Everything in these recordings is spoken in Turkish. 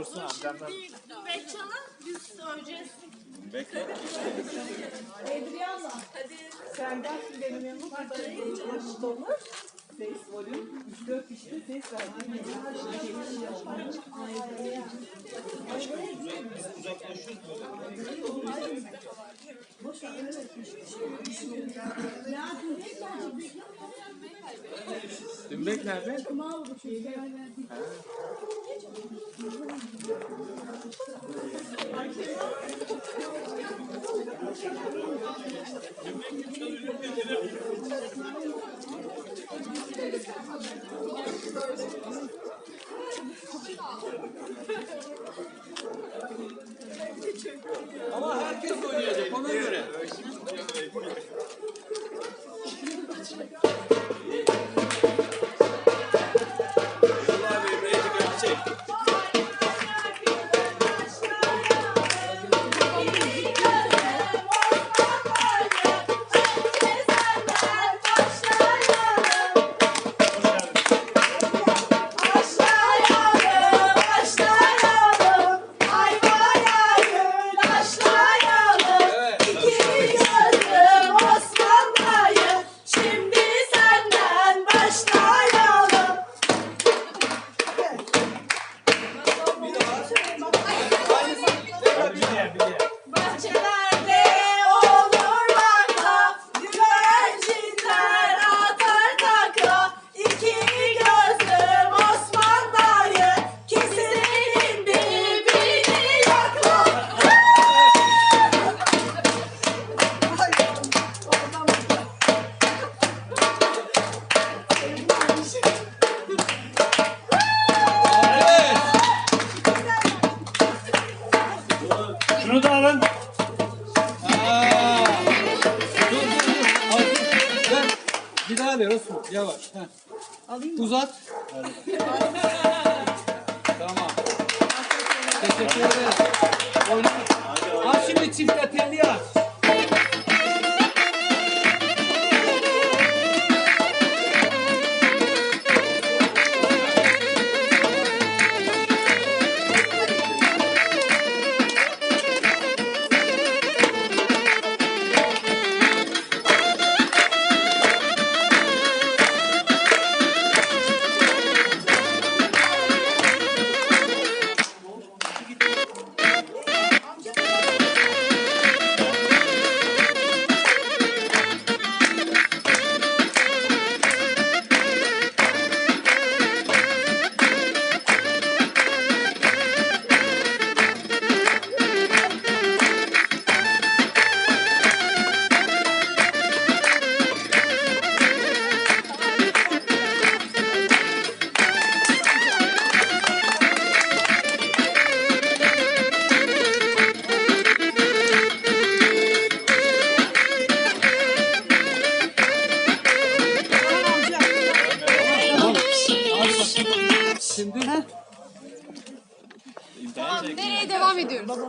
Dursun amcamdan. Ve çalın biz söyleyeceğiz. Adriana. Sen gel şimdi benim yanıma. Yaşıt olur. Ses volüm. 3-4 kişi de ses ver. Dümbek nerede? Ama ver Osman. Yavaş. Heh. Alayım Uzat. tamam. Teşekkür ederim. Oyna. Al şimdi çift atelli at.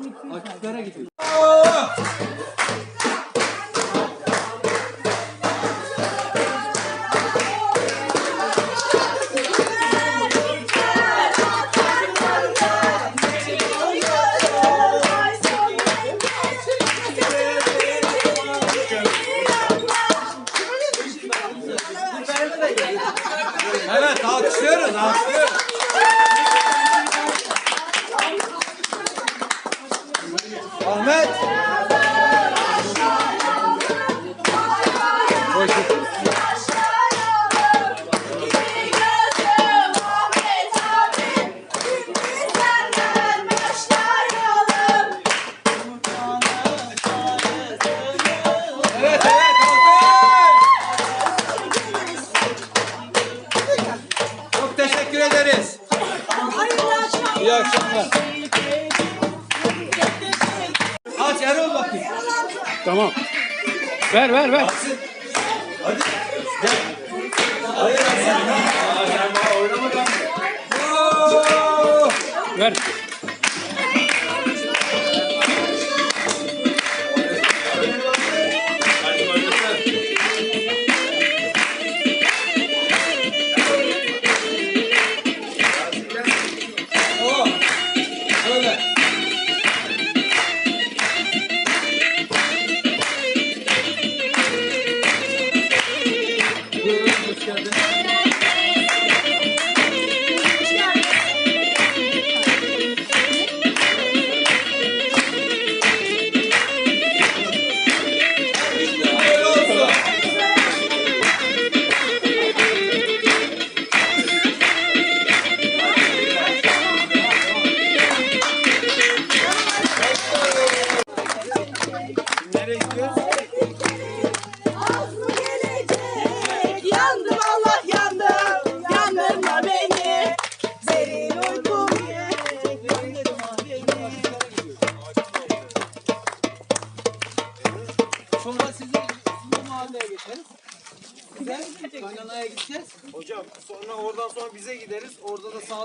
Açıklara gidiyor. Evet alkışlıyoruz alkışlıyoruz. Ver ver ver. Oo! Ver.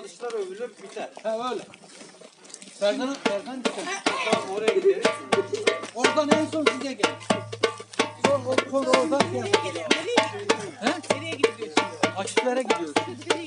Sağlıçlar övülür biter. Ha öyle. Serkan, Serkan dikkat. Tamam oraya gideriz. Oradan en son size gelir. Sonra, o- sonra oradan şey yapacağız. He? Nereye gidiyorsun? Açıklara gidiyoruz. Bursalı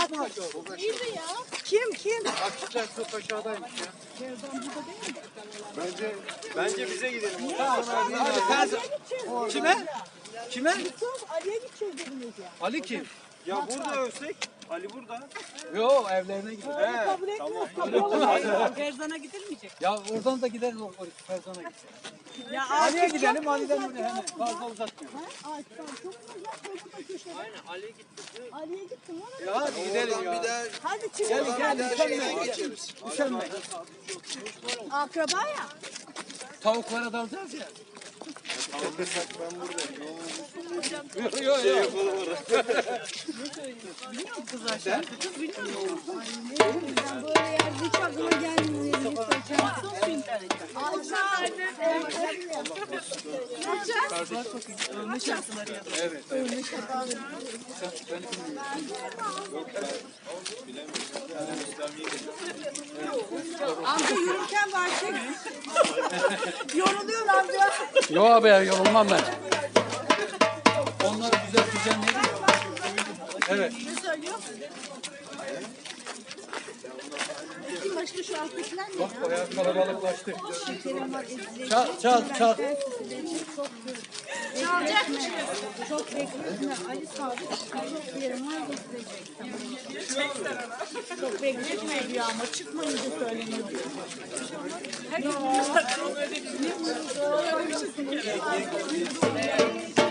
Çok mu aşağıda? Kim kim? Açıklar çok aşağıdaymış ya. Bence bize gidelim. Tamam hadi, hadi ters. Kime? Kime? Ali'ye gideceğiz dediniz ya. Ali kim? Ya burada ölsek, Ali burada. Yo evlerine gidiyor. He, Kabul etmiyoruz. tamam. Gerzana gidilmeyecek. Ya oradan da gideriz Ferzan'a gideriz. Ya Ali'ye gidelim, Ali'den buraya hemen. Fazla uzatmıyor. Ay tamam çok güzel. Aynen Ali'ye gittim. Ali'ye gittim. Ya hadi gidelim ya. Hadi çık. Gel gel üşenme. Üşenme. Akraba ya. Tavuklara dalacağız ya. Yok yok yok. Böyle yer hiç aklıma gelmiyor. Evet. Amca yürürken var çek. Yoruluyor amca. Yo abi ya, yorulmam ben. Onları güzel düzenleyelim. Evet. Ne söylüyor? Kim başka şu alttakiler ne? Bak bayağı kalabalıklaştı. Şekerim var, ezilecek. Çal çal çal. Çalacak Çok bekletme. Ali sağlık. Çok yerim var ezilecek. Çok bekletme diyor ama çıkmayınca söyleniyor. Yeşillendi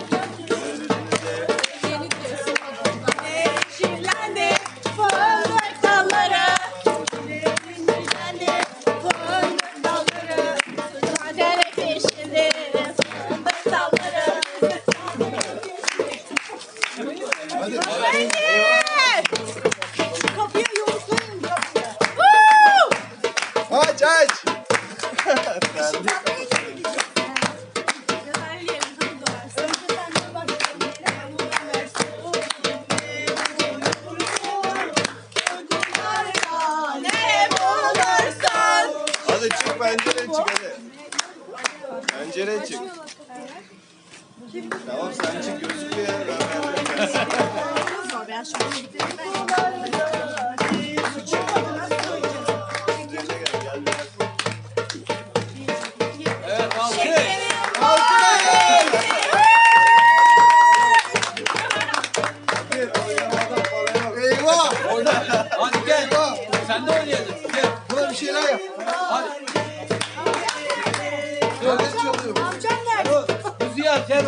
Öyle çalıyor. Amcam nerede? Dur. Rüzgar gel.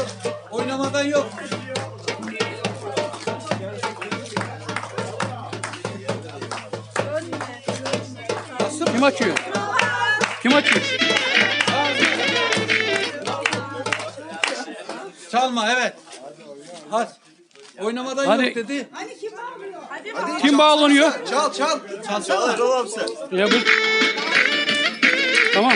Oynamadan yok. Kim açıyor? Kim açıyor? Çalma evet. Hadi. Oynamadan Hadi. yok dedi. Hani kim bağırıyor? Hadi Kim bağlanıyor? Çal çal. Çal çal. Çal sen. Ya bu... Tamam.